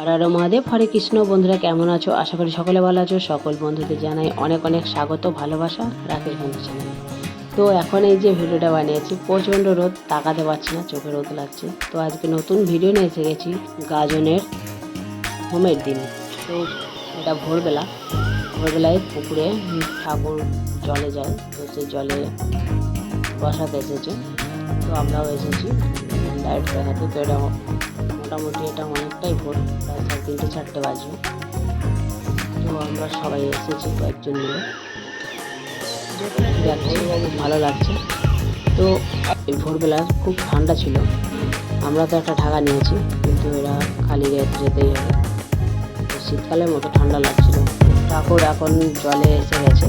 আর মহাদেব, হরে কৃষ্ণ। বন্ধুরা, কেমন আছো? আশা করি সকলে ভালো আছো। সকল বন্ধুদের জানাই অনেক অনেক স্বাগত, ভালোবাসা রাকেশ বন্ধু চ্যানেলে তো এখন এই যে ভিডিওটা বানিয়েছি, প্রচণ্ড রোদ, তাকাতে পারছি না, চোখে রোদ লাগছে। তো আজকে নতুন ভিডিও নিয়ে এসে গেছি গাজনের হোমের দিন। তো এটা ভোরবেলা, ভোরবেলায় পুকুরে ঠাকুর জলে যায়, তো সেই জলে বসাতে এসেছে। তো আমরাও এসেছি লাইট দেখাতে, তো এটা মোটামুটি এটা অনেকটাই ভোর প্রায় সাড়ে তিনটে চারটে বাজবে। তো আমরা সবাই এসেছি কয়েকজন মিলে। যাচ্ছি খুব ভালো লাগছে। তো ভোরবেলা খুব ঠান্ডা ছিল। আমরা তো একটা ঢাকা নিয়েছি, কিন্তু এরা খালি রেত যেতেই হবে। শীতকালের মতো ঠান্ডা লাগছিল। ঠাকুর এখন জলে এসে গেছে।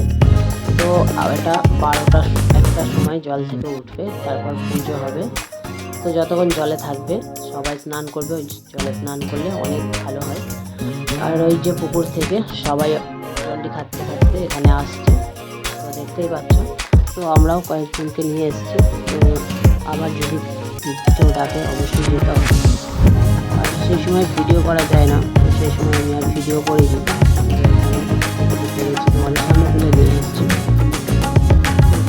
তো এটা বারোটা, একটা সময় জল থেকে উঠবে, তারপর পুজো হবে। তো যতক্ষণ জলে থাকবে সবাই স্নান করবে, ওই জলে স্নান করলে অনেক ভালো হয়। আর ওই যে পুকুর থেকে সবাই জলটি খাটতে খাটতে এখানে আসছে। তো দেখতেই পাচ্ছ। তো আমরাও কয়েকজনকে নিয়ে এসেছি। তো আবার যদি কেউ ডাকে, অবশ্যই যেতে হবে। আর সেই সময় ভিডিও করা যায় না। তো সেই সময় আমি আর ভিডিও করিনি। তোমাদের সামনে তুলে নিয়ে এসেছি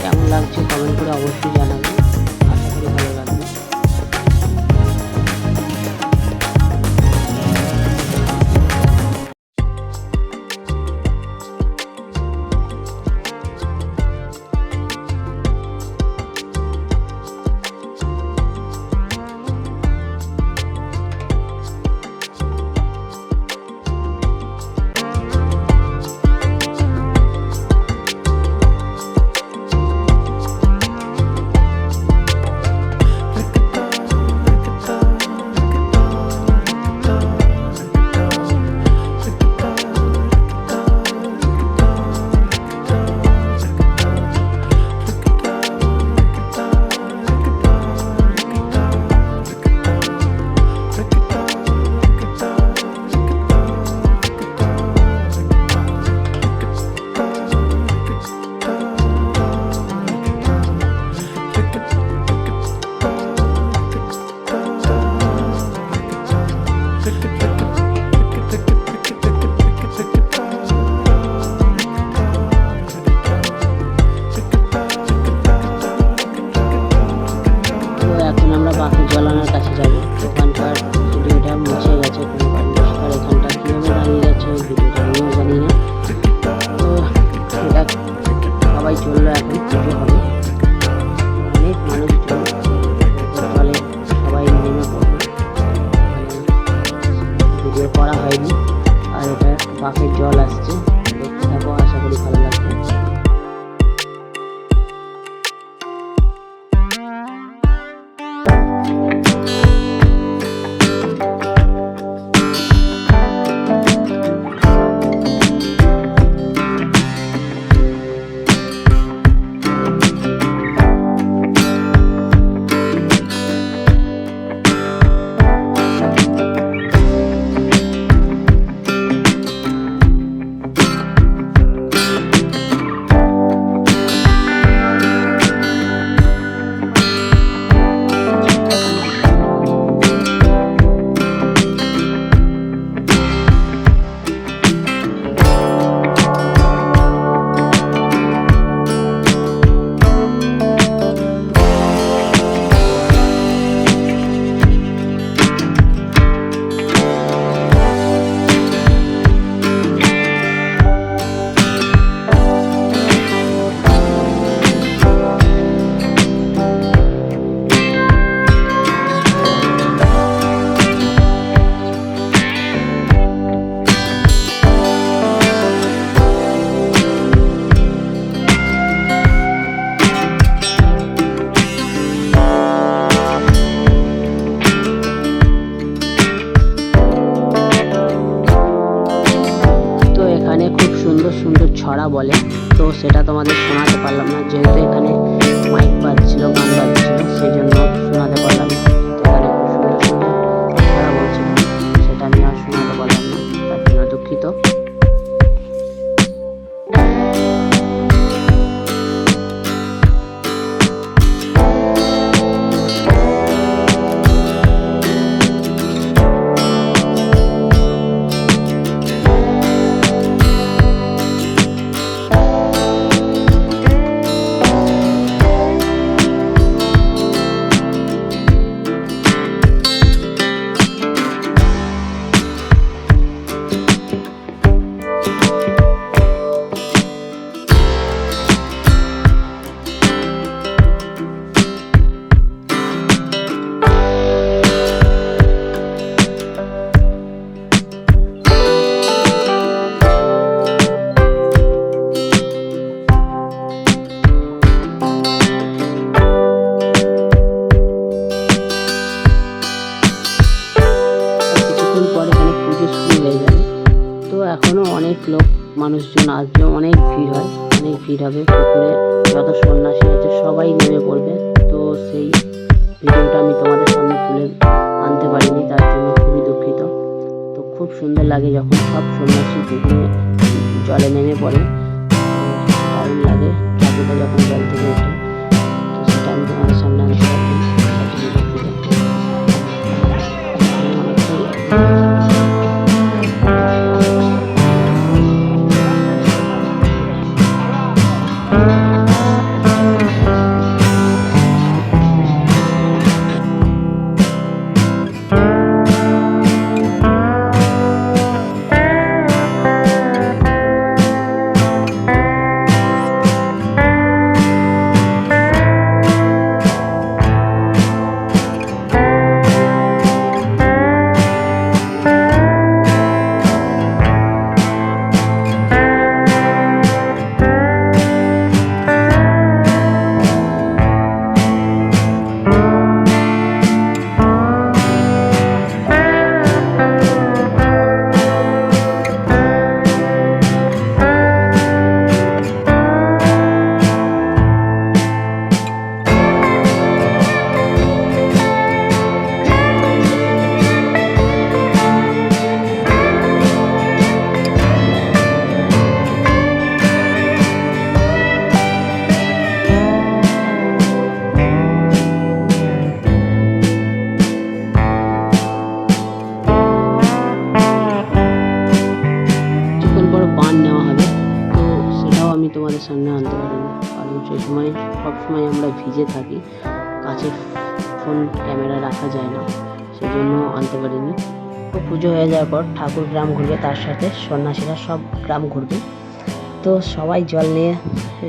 কেমন লাগছে কমেন্ট করে অবশ্যই সেটা তোমাদের শোনাতে পারলাম না, যেহেতু এখানে মাইক বাজছিল, গান বাজছিল, সেই জন্য শোনাতে পারলাম না। মানুষজন আসবে অনেক ভিড় হয়, অনেক ভিড় হবে পুকুরে, যত সন্ন্যাসী আছে সবাই নেমে পড়বে। তো সেই ভিডিওটা আমি তোমাদের সামনে তুলে আনতে পারিনি, তার জন্য খুবই দুঃখিত। তো খুব সুন্দর লাগে যখন সব সন্ন্যাসী পুকুরে জলে নেমে পড়ে দারুণ লাগে। যখন জল থেকে কাছে ফোন ক্যামেরা রাখা যায় না সেই জন্য আনতে পারিনি। তো পুজো হয়ে যাওয়ার পর ঠাকুর গ্রাম ঘুরবে, তার সাথে সন্ন্যাসীরা সব গ্রাম ঘুরবে। তো সবাই জল নিয়ে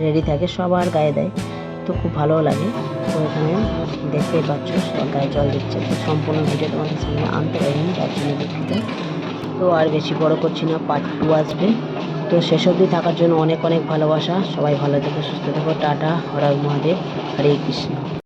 রেডি থাকে, সবার গায়ে দেয়। তো খুব ভালোও লাগে। তো এখানে দেখতেই পাচ্ছ, সবার গায়ে জল দিচ্ছে। তো সম্পূর্ণ ভিডিও তোমাদের সামনে আনতে পারিনি, তার জন্য দুঃখিত। তো আর বেশি বড় করছি না পার্ট টু আসবে। তো শেষ অবধি থাকার জন্য অনেক অনেক ভালোবাসা। সবাই ভালো থেকো, সুস্থ থেকো। টাটা হরার মহাদেব। হরে কৃষ্ণ।